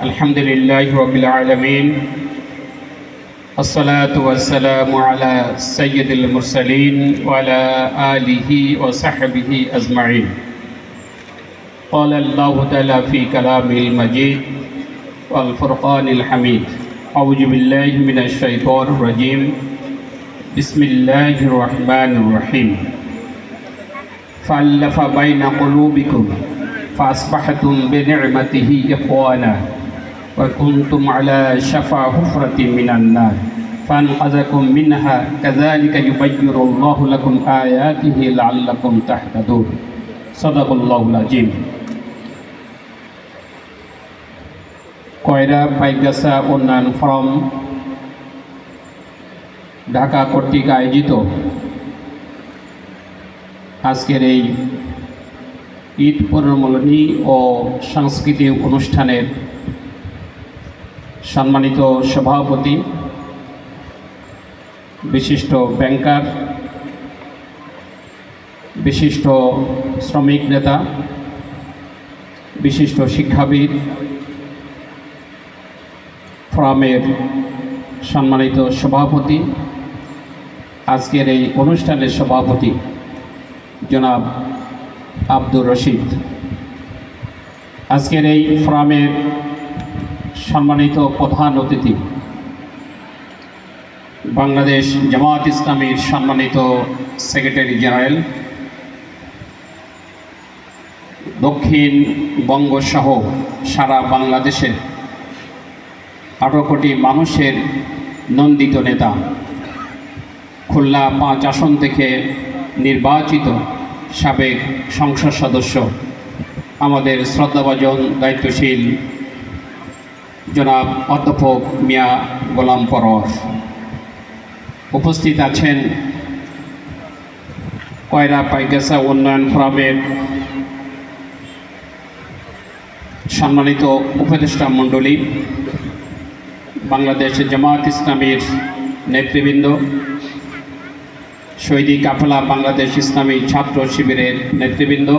الحمد لله رب العالمين الصلاة والسلام على سيد المرسلين وعلى آله وصحبه أجمعين قال الله تعالى في كلامه المجيد والفرقان الحميد أعوذ بالله من الشيطان الرجيم بسم الله الرحمن الرحيم فألف بين قلوبكم فأصبحتم بنعمته إخوانا وكنتم على شفا حفرة من النار فأنقذكم منها كذلك يبين الله لكم آياته لعلكم تهتدون صدق الله العظيم কয়রা পাইগাসা উন্নয়ন ফরম ঢাকা কর্তৃক আয়োজিত আজকের এই ঈদ পুনর্মলনী ও সাংস্কৃতিক অনুষ্ঠানের সম্মানিত সভাপতি, বিশিষ্ট ব্যাংকার, বিশিষ্ট শ্রমিক নেতা, বিশিষ্ট শিক্ষাবিদ, ফোরামের সম্মানিত সভাপতি, আজকের এই অনুষ্ঠানের সভাপতি, জনাব আব্দুর রশিদ। আজকের এই ফোরামের সম্মানিত প্রধান অতিথি। বাংলাদেশ জামায়াত ইসলামীর সম্মানিত সেক্রেটারি জেনারেল, দক্ষিণ বঙ্গসহ সারা বাংলাদেশের আঠারো কোটি মানুষের নন্দিত নেতা, খুলনা পাঁচ আসন থেকে নির্বাচিত সাবেক সংসদ সদস্য, আমাদের শ্রদ্ধাভাজন দায়িত্বশীল জনাব অধ্যাপক মিয়া গোলাম পরর উপস্থিত আছেন কয়রা পাইগাসা উন্নয়ন ফোরামের সম্মানিত উপদেষ্টা মণ্ডলী, বাংলাদেশ জামায়াত ইসলামীর নেতৃবৃন্দ শহীদি কাফেলা বাংলাদেশ ইসলামী ছাত্র শিবিরের নেতৃবৃন্দ,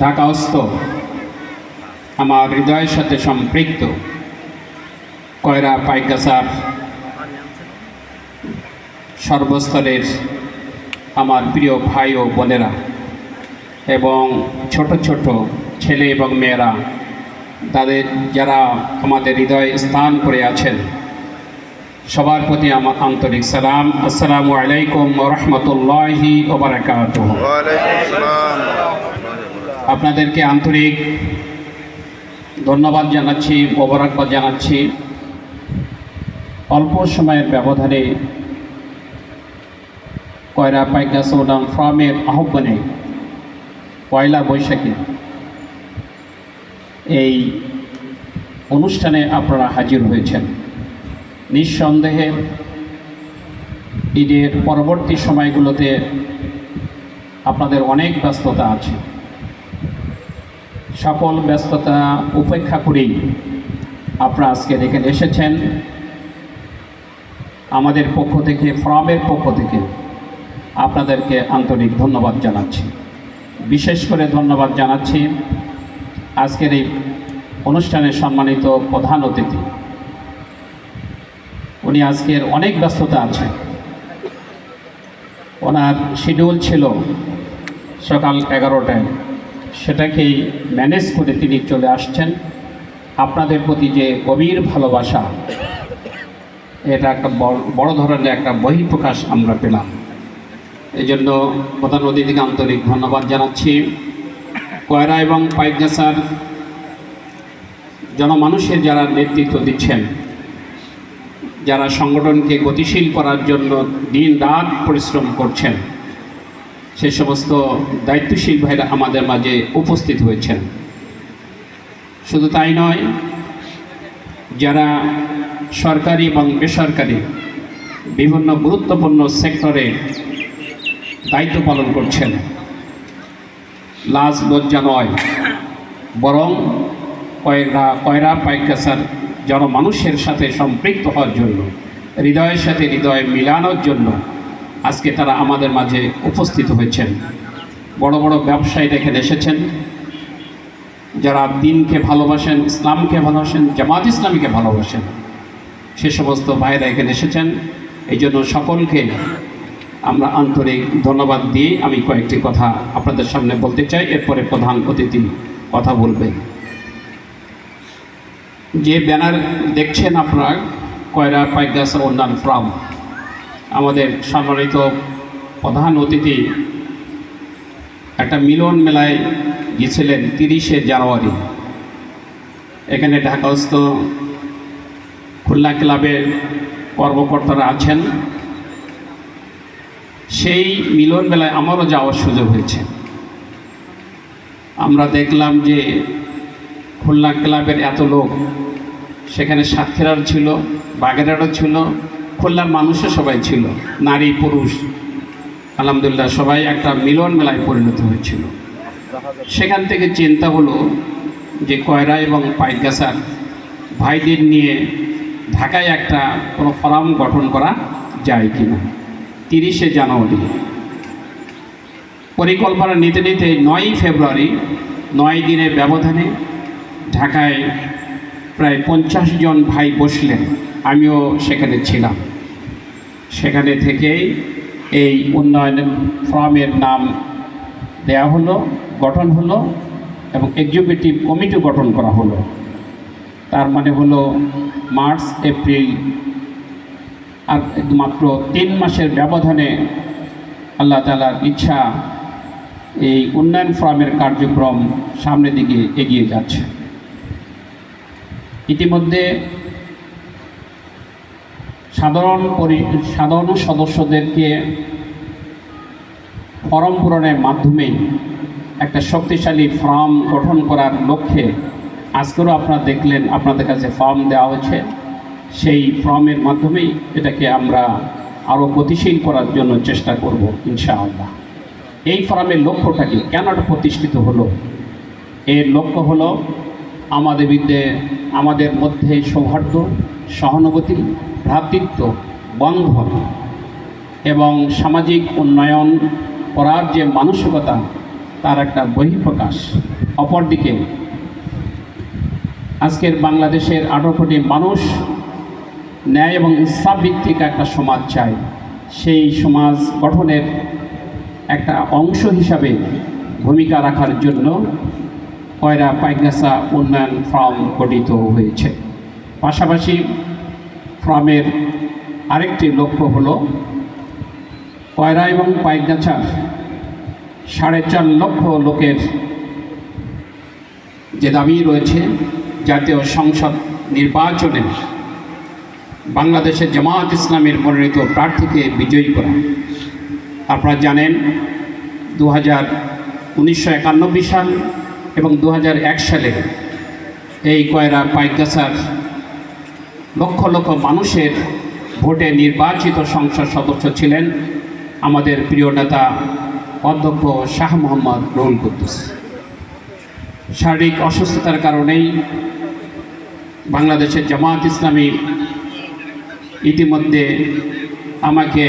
ঢাকাস্থ আমার হৃদয়ের সাথে সম্পৃক্ত। কয়রা পাইকাসার সর্বস্তরের আমার প্রিয় ভাই ও বোনেরা এবং ছোট ছোট ছেলে এবং মেয়েরা তাদের যারা আমাদের হৃদয়ে স্থান করে আছেন সবার প্রতি আমার আন্তরিক সালাম। আসসালামু আলাইকুম রহমতুল্লাহি ওবরাকাত আপনাদেরকে আন্তরিক ধন্যবাদ জানাচ্ছি, মোবারকবাদ জানাচ্ছি। অল্প সময়ের ব্যবধানে কয়রা পাইকা সৌদাম ফার্মের আহ্বানে পয়লা বৈশাখে এই অনুষ্ঠানে আপনারা হাজির হয়েছেন। নিঃসন্দেহে ঈদের পরবর্তী সময়গুলোতে আপনাদের অনেক ব্যস্ততা আছে। সকল ব্যস্ততা উপেক্ষা করেই আপনারা আজকে এখানে এসেছেন। আমাদের পক্ষ থেকে, ফ্রামের পক্ষ থেকে আপনাদেরকে আন্তরিক ধন্যবাদ জানাচ্ছি। বিশেষ করে ধন্যবাদ জানাচ্ছি আজকের এই অনুষ্ঠানের সম্মানিত প্রধান অতিথি। উনি আজকের অনেক ব্যস্ততা আছে। ওনার শিডিউল ছিল সকাল এগারোটায়। সেটাকেই ম্যানেজ করে তিনি চলে আসছেন। আপনাদের প্রতি যে গভীর ভালোবাসা, এটা একটা বড়- ধরনের একটা বহিঃপ্রকাশ আমরা পেলাম। এই জন্য প্রধান অতিথিকে আন্তরিক ধন্যবাদ জানাচ্ছি। কয়রা এবং পাইকগাছার জনমানুষের যারা নেতৃত্ব দিচ্ছেন, যারা সংগঠনকে গতিশীল করার জন্য দিন রাত পরিশ্রম করছেন সে সমস্ত দায়িত্বশীল ভাইরা আমাদের মাঝে উপস্থিত হয়েছেন। শুধু তাই নয়, যারা সরকারি এবং বেসরকারি বিভিন্ন গুরুত্বপূর্ণ সেক্টরে দায়িত্ব পালন করছেন লাজ লজ্জা নয়, বরং কয়রা কয়রা পাইকাসার জনমানুষের সাথে সম্পৃক্ত হওয়ার জন্য, হৃদয়ের সাথে হৃদয় মিলানোর জন্য আজকে তারা আমাদের মাঝে উপস্থিত হয়েছেন। বড় বড় ব্যবসায়ীরা এখানে এসেছেন। যারা দিনকে ভালোবাসেন, ইসলামকে ভালোবাসেন, জামাত ইসলামীকে ভালোবাসেন, সে সমস্ত ভাইরা এখানে এসেছেন। এই জন্য সকলকে আমরা আন্তরিক ধন্যবাদ দিয়ে আমি কয়েকটি কথা আপনাদের সামনে বলতে চাই। এরপরে প্রধান অতিথি কথা বলবেন। যে ব্যানার দেখছেন আপনারা, কয়রা পাইগাস উন্নয়ন ফ্রাম। আমাদের সম্মানিত প্রধান অতিথি একটা মিলন মেলায় গিয়েছিলেন তিরিশে জানুয়ারি। এখানে ঢাকাস্থ খুলনা ক্লাবের কর্মকর্তারা আছেন। সেই মিলন মেলায় আমারও যাওয়ার সুযোগ হয়েছে। আমরা দেখলাম যে খুলনা ক্লাবের এত লোক, সেখানে সাতক্ষীরার ছিল বাগেরহাটও ছিল খুলনার মানুষও সবাই ছিল, নারী, পুরুষ। আলহামদুলিল্লাহ সবাই একটা মিলন মেলায় পরিণত হয়েছিল। সেখান থেকে চিন্তা হলো যে কয়রা এবং পাইকগাছার ভাইদের নিয়ে ঢাকায় একটা কোনো ফরাম গঠন করা যায় কি না তিরিশে জানুয়ারি। পরিকল্পনা নিতে নিতে নয়ই ফেব্রুয়ারি, নয় দিনের ব্যবধানে ঢাকায় প্রায় পঞ্চাশ জন ভাই বসলেন। আমিও সেখানে ছিলাম। সেখানে থেকেই এই উন্নয়ন ফর্মের নাম দেয়া হলো, গঠন হলো এবং এক্সিকিউটিভ কমিটি গঠন করা হলো। তার মানে হলো মার্চ, এপ্রিল আর মাত্র তিন মাসের ব্যবধানে আল্লাহ তালার ইচ্ছা এই উন্নয়ন ফর্মের কার্যক্রম সামনের দিকে এগিয়ে যাচ্ছে। ইতিমধ্যে সাধারণ সাধারণ সদস্যদেরকে ফরম পূরণের মাধ্যমে একটা শক্তিশালী ফর্ম গঠন করার লক্ষ্যে আজকেরও আপনারা দেখলেন, আপনাদের কাছে ফর্ম দেওয়া হয়েছে। সেই ফর্মের মাধ্যমেই এটাকে আমরা আরও গতিশীল করার জন্য চেষ্টা করব, ইনশাআল্লাহ। এই ফর্মের লক্ষ্যটা কি? কেন এটা প্রতিষ্ঠিত হলো? এর লক্ষ্য হলো আমাদের বিদ্যে আমাদের মধ্যে সৌহার্দ্য, সহানুভূতি ভ্রাতৃত্ব, বন্ধন এবং সামাজিক উন্নয়ন করার যে মানসিকতা, তার একটা বহিঃপ্রকাশ। অপরদিকে, আজকের বাংলাদেশের আঠারো কোটি মানুষ ন্যায় এবং ইসলাম ভিত্তিক একটা সমাজ চায়। সেই সমাজ গঠনের একটা অংশ হিসাবে ভূমিকা রাখার জন্য কয়রা পাইগাসা উন্নয়ন ফর্ম গঠিত হয়েছে। পাশাপাশি ফর্মের আরেকটি লক্ষ্য হলো কয়রা এবং পাইকগাছার সাড়ে চার লক্ষ লোকের যে দাবি রয়েছে জাতীয় সংসদ নির্বাচনে বাংলাদেশের জামায়াত ইসলামের মনোনীত প্রার্থীকে বিজয়ী করা। আপনারা জানেন দু হাজার উনিশশো সাল এবং দু সালে এই কয়রা পাইকগাছার লক্ষ লক্ষ মানুষের ভোটে নির্বাচিত সংসদ সদস্য ছিলেন আমাদের প্রিয় নেতা অধ্যক্ষ শাহ মোহাম্মদ রুল কুদ্দুস। শারীরিক অসুস্থতার কারণেই বাংলাদেশের জামাত ইসলামী ইতিমধ্যে আমাকে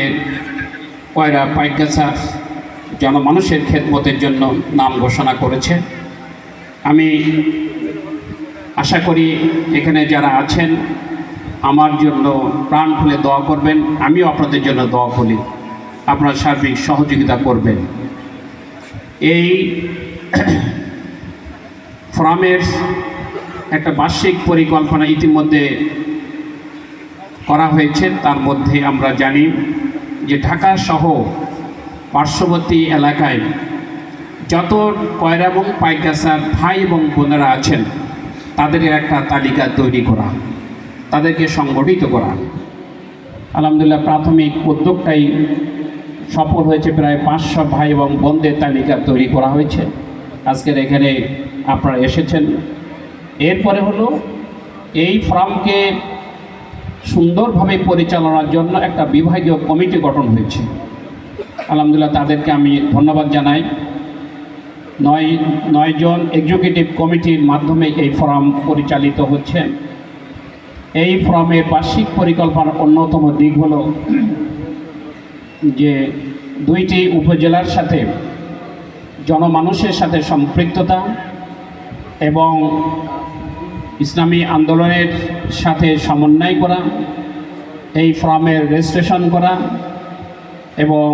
কয়রা পাইকগাছার জনমানুষের খেদমতের জন্য নাম ঘোষণা করেছে। আমি আশা করি এখানে যারা আছেন আমার জন্য প্রাণ খুলে দোয়া করবেন, আমিও আপনাদের জন্য দোয়া করি। আপনারা সার্বিক সহযোগিতা করবেন। এই ফোরামের একটা বার্ষিক পরিকল্পনা ইতিমধ্যে করা হয়েছে। তার মধ্যে আমরা জানি যে ঢাকা সহ পার্শ্ববর্তী এলাকায় যত কয়রা এবং পাইকাসার ভাই এবং বোনেরা আছেন, তাদের একটা তালিকা তৈরি করা। তাদেরকে সংগঠিত করা। আলহামদুলিল্লাহ প্রাথমিক উদ্যোগটাই সফল হয়েছে। প্রায় পাঁচশো ভাই এবং বোনদের তালিকা তৈরি করা হয়েছে। আজকের এখানে আপনারা এসেছেন। এরপরে হলো এই ফর্মকে সুন্দরভাবে পরিচালনার জন্য একটা বিভাগীয় কমিটি গঠন হয়েছে। আলহামদুলিল্লাহ তাদেরকে আমি ধন্যবাদ জানাই। নয়, নয়জন এক্সিকিউটিভ কমিটির মাধ্যমে এই ফোরাম পরিচালিত হচ্ছে। এই ফোরামের বার্ষিক পরিকল্পনার অন্যতম দিক হল যে দুইটি উপজেলার সাথে জনমানুষের সাথে সম্পৃক্ততা এবং ইসলামী আন্দোলনের সাথে সমন্বয় করা, এই ফর্মের রেজিস্ট্রেশন করা এবং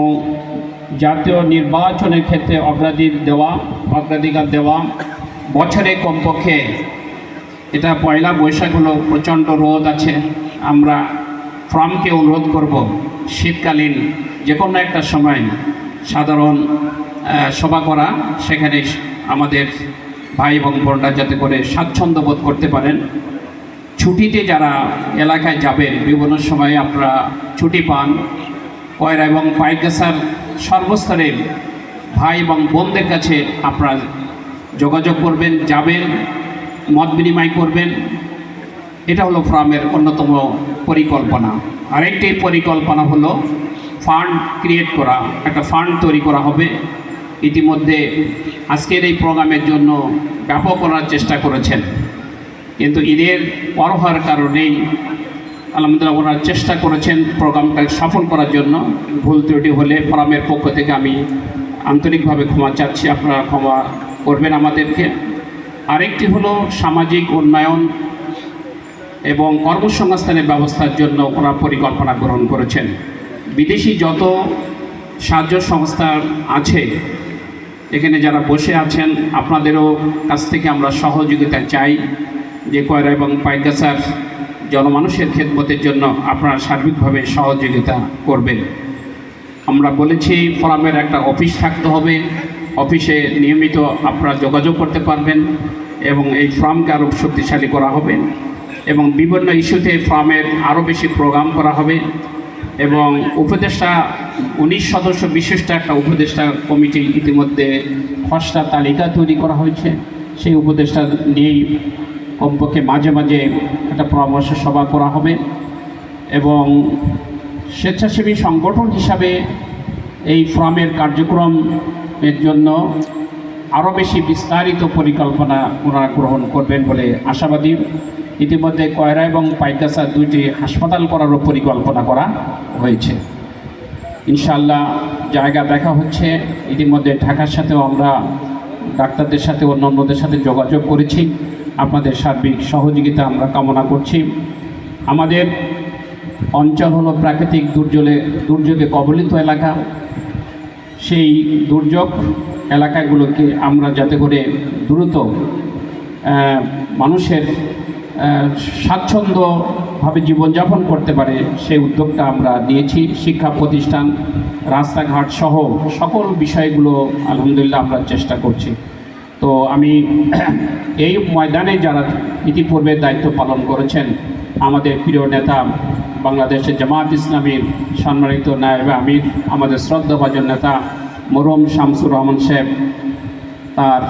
জাতীয় নির্বাচনের ক্ষেত্রে অগ্রাধিক দেওয়া, অগ্রাধিকার দেওয়া বছরে কমপক্ষে এটা পয়লা বৈশাখ হলো প্রচণ্ড রোদ আছে। আমরা ফর্মকে অনুরোধ করব, শীতকালীন যে কোনো একটা সময় সাধারণ সভা করা, সেখানে আমাদের ভাই এবং বোনরা যাতে করে স্বাচ্ছন্দ্য বোধ করতে পারেন। ছুটিতে যারা এলাকায় যাবেন, বিভিন্ন সময়ে আপনারা ছুটি পান। কয়রা এবং পাইকাসার সর্বস্তরের ভাই এবং বোনদের কাছে আপনারা যোগাযোগ করবেন, যাবেন। মত বিনিময় করবেন। এটা হলো ফার্মের অন্যতম পরিকল্পনা। আরেকটি পরিকল্পনা হলো ফান্ড ক্রিয়েট করা। একটা ফান্ড তৈরি করা হবে। ইতিমধ্যে আজকের এই প্রোগ্রামের জন্য ব্যাপক করার চেষ্টা করেছেন। কিন্তু ঈদের পর হওয়ার কারণেই আলহামদুলিল্লাহ ওনারা চেষ্টা করেছেন প্রোগ্রামটাকে সফল করার জন্য। ভুল ত্রুটি হলে ফোরামের পক্ষ থেকে আমি আন্তরিকভাবে ক্ষমা চাচ্ছি। আপনারা ক্ষমা করবেন আমাদেরকে। আরেকটি হলো সামাজিক উন্নয়ন এবং কর্মসংস্থানের ব্যবস্থার জন্য ওরা পরিকল্পনা গ্রহণ করেছেন। বিদেশি যত সাহায্য সংস্থা আছে, এখানে যারা বসে আছেন, আপনাদেরও কাছ থেকে আমরা সহযোগিতা চাই যে কয়রা এবং পাইকাসার জনমানুষের খেদমতের জন্য আপনারা সার্বিকভাবে সহযোগিতা করবেন। আমরা বলেছি, ফোরামের একটা অফিস থাকতে হবে। অফিসে নিয়মিত আপনারা যোগাযোগ করতে পারবেন এবং এই ফর্মকে আরও শক্তিশালী করা হবে এবং বিভিন্ন ইস্যুতে ফর্মের আরও বেশি প্রোগ্রাম করা হবে এবং উপদেষ্টা, উনিশ সদস্য বিশিষ্ট একটা উপদেষ্টা কমিটি ইতিমধ্যে খসড়া তালিকা তৈরি করা হয়েছে। সেই উপদেষ্টা নিয়েই কমপক্ষে মাঝে মাঝে একটা পরামর্শ সভা করা হবে এবং স্বেচ্ছাসেবী সংগঠন হিসাবে এই ফর্মের কার্যক্রমের জন্য আরও বেশি বিস্তারিত পরিকল্পনা ওনারা গ্রহণ করবেন বলে আশাবাদী। ইতিমধ্যে কয়রা এবং পাইকাসা দুইটি হাসপাতাল করারও পরিকল্পনা করা হয়েছে। ইনশাল্লাহ জায়গা দেখা হচ্ছে। ইতিমধ্যে ঢাকার সাথেও আমরা ডাক্তারদের সাথে, অন্যান্যদের সাথে যোগাযোগ করেছি। আপনাদের সার্বিক সহযোগিতা আমরা কামনা করছি। আমাদের অঞ্চল হলো প্রাকৃতিক দুর্যোগে দুর্যোগে কবলিত এলাকা। সেই দুর্যোগ এলাকাগুলোকে আমরা যাতে করে দ্রুত মানুষের স্বাচ্ছন্দ্যভাবে জীবনযাপন করতে পারে সেই উদ্যোগটা আমরা নিয়েছি। শিক্ষা প্রতিষ্ঠান, রাস্তাঘাট সহ সকল বিষয়গুলো আলহামদুলিল্লাহ আমরা চেষ্টা করছি। তো আমি এই ময়দানে যারা ইতিপূর্বে দায়িত্ব পালন করেছেন আমাদের প্রিয় নেতা বাংলাদেশের জামাত ইসলামীর সম্মানিত নায়েব আমির, আমাদের শ্রদ্ধাভাজন নেতা মরম শামসুর রহমান সাহেব, তার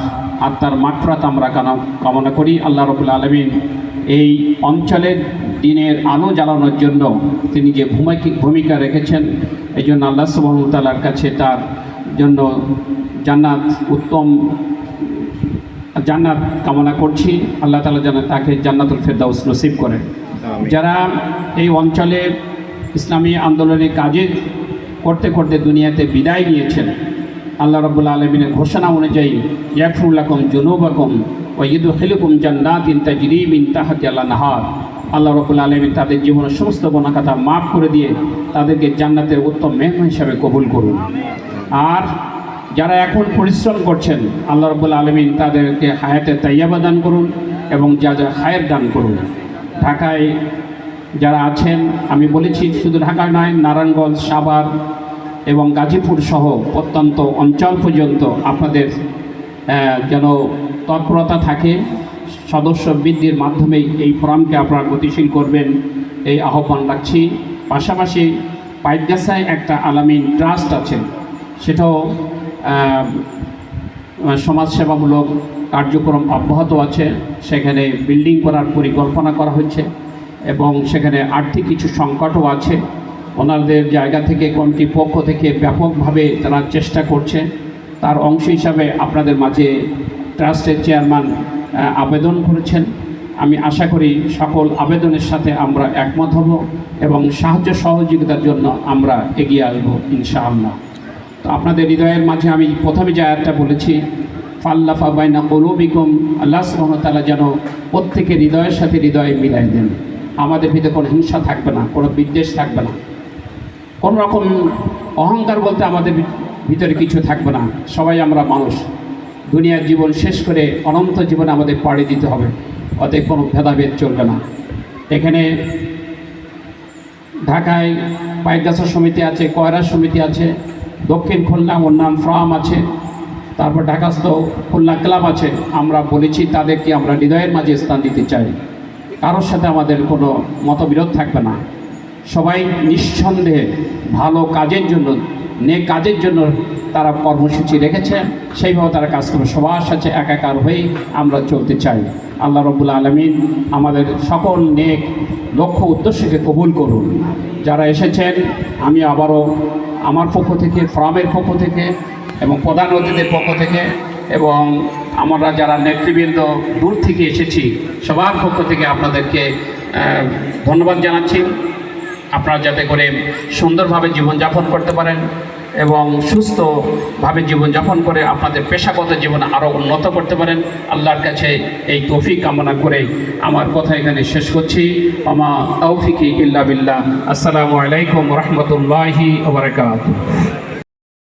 আত্মার মাকফরাত আমরা কামনা করি আল্লাহ রবুল আলমিন এই অঞ্চলের দিনের আলো জ্বালানোর জন্য তিনি যে ভূমিকা ভূমিকা রেখেছেন, এই জন্য আল্লাহ সুবাহতালার কাছে তার জন্য জান্নাত উত্তম জান্নাত কামনা করছি আল্লাহ তালা যেন তাকে জান্নাতুল ফেরদাউস নসিব করেন। যারা এই অঞ্চলে ইসলামী আন্দোলনের কাজে করতে করতে দুনিয়াতে বিদায় নিয়েছেন, আল্লাহ রবুল্লা আলমিনের ঘোষণা অনুযায়ী ইয়াকফুল্লাকুম জুনুবাকুম ও ঈদু খিলুকুম জান্নাতিন তাজরিবিন তাহাতি আল্লাহ নাহার আল্লাহ রবুল্লা আলমিন তাদের জীবনের সমস্ত বনাকাতা মাফ করে দিয়ে তাদেরকে জান্নাতের উত্তম মেহমান হিসাবে কবুল করুন। আর যারা এখন পরিশ্রম করছেন, আল্লাহ রবুল্লা আলমিন তাদেরকে হায়াতে তাইয়াবা দান করুন এবং যা যা হায়ের দান করুন। ঢাকায় যারা আছেন, আমি বলেছি শুধু ঢাকা নয়, নারায়ণগঞ্জ, সাভার এবং গাজীপুর সহ প্রত্যন্ত অঞ্চল পর্যন্ত আপনাদের যেন তৎপরতা থাকে, সদস্য বৃদ্ধির মাধ্যমে এই ফোরামকে আপনারা গতিশীল করবেন, এই আহ্বান রাখছি। পাশাপাশি পাইকগাছায় একটা আলামিন ট্রাস্ট আছে, সেটাও সমাজসেবামূলক কার্যক্রম অব্যাহত আছে। সেখানে বিল্ডিং করার পরিকল্পনা করা হচ্ছে এবং সেখানে আর্থিক কিছু সংকটও আছে। ওনাদের জায়গা থেকে কমিটির পক্ষ থেকে ব্যাপকভাবে তারা চেষ্টা করছে, তার অংশ হিসাবে আপনাদের মাঝে ট্রাস্টের চেয়ারম্যান আবেদন করেছেন। আমি আশা করি সকল আবেদনের সাথে আমরা একমত হব এবং সাহায্য সহযোগিতার জন্য আমরা এগিয়ে আসব, ইনশাআল্লাহ। আপনাদের হৃদয়ের মাঝে আমি প্রথমে যে আয়াতটা বলেছি, ফাল্লাফা বাইনা কলুবিকুম, আল্লাহ সুবহানাহু যেন প্রত্যেকের হৃদয়ের সাথে হৃদয় মিলাই দেন। আমাদের ভিতরে কোনো হিংসা থাকবে না, কোনো বিদ্বেষ থাকবে না। কোনো রকম অহংকার বলতে আমাদের ভিতরে কিছু থাকবে না। সবাই আমরা মানুষ। দুনিয়ার জীবন শেষ করে অনন্ত জীবনে আমাদের পাড়ি দিতে হবে। অতএব কোনো ভেদাভেদ চলবে না। এখানে ঢাকায় পাইকগাছা সমিতি আছে, কয়রা সমিতি আছে। দক্ষিণ খুলনা অন্যান্য ফ্রাম আছে, তারপর ঢাকাস্থ খুলনা ক্লাব আছে, আমরা বলেছি তাদেরকে আমরা হৃদয়ের মাঝে স্থান দিতে চাই। কারোর সাথে আমাদের কোনো মতবিরোধ থাকবে না। সবাই নিঃসন্দেহে ভালো কাজের জন্য নে কাজের জন্য তারা কর্মসূচি রেখেছে, সেইভাবে তারা কাজ করবে। সবার সাথে একাকার হয়ে আমরা চলতে চাই। আল্লাহ রবুল আলমিন আমাদের সকল নেক লক্ষ্য উদ্দেশ্যকে কবুল করুন। যারা এসেছেন, আমি আবারও আমার পক্ষ থেকে, ফ্রামের পক্ষ থেকে এবং প্রধান অতিথিদের পক্ষ থেকে এবং আমরা যারা নেতৃবৃন্দ দূর থেকে এসেছি, সবার পক্ষ থেকে আপনাদেরকে ধন্যবাদ জানাচ্ছি। আপনারা যাতে করে সুন্দরভাবে জীবনযাপন করতে পারেন। এবং সুস্থভাবে জীবনযাপন করে আপনাদের পেশাগত জীবন আরও উন্নত করতে পারেন। আল্লাহর কাছে এই তৌফিক কামনা করে আমার কথা এখানে শেষ করছি। আমা তৌফিকি ইল্লা বিল্লাহ। আসসালামু আলাইকুম রহমতুল্লাহি ওবরাকাত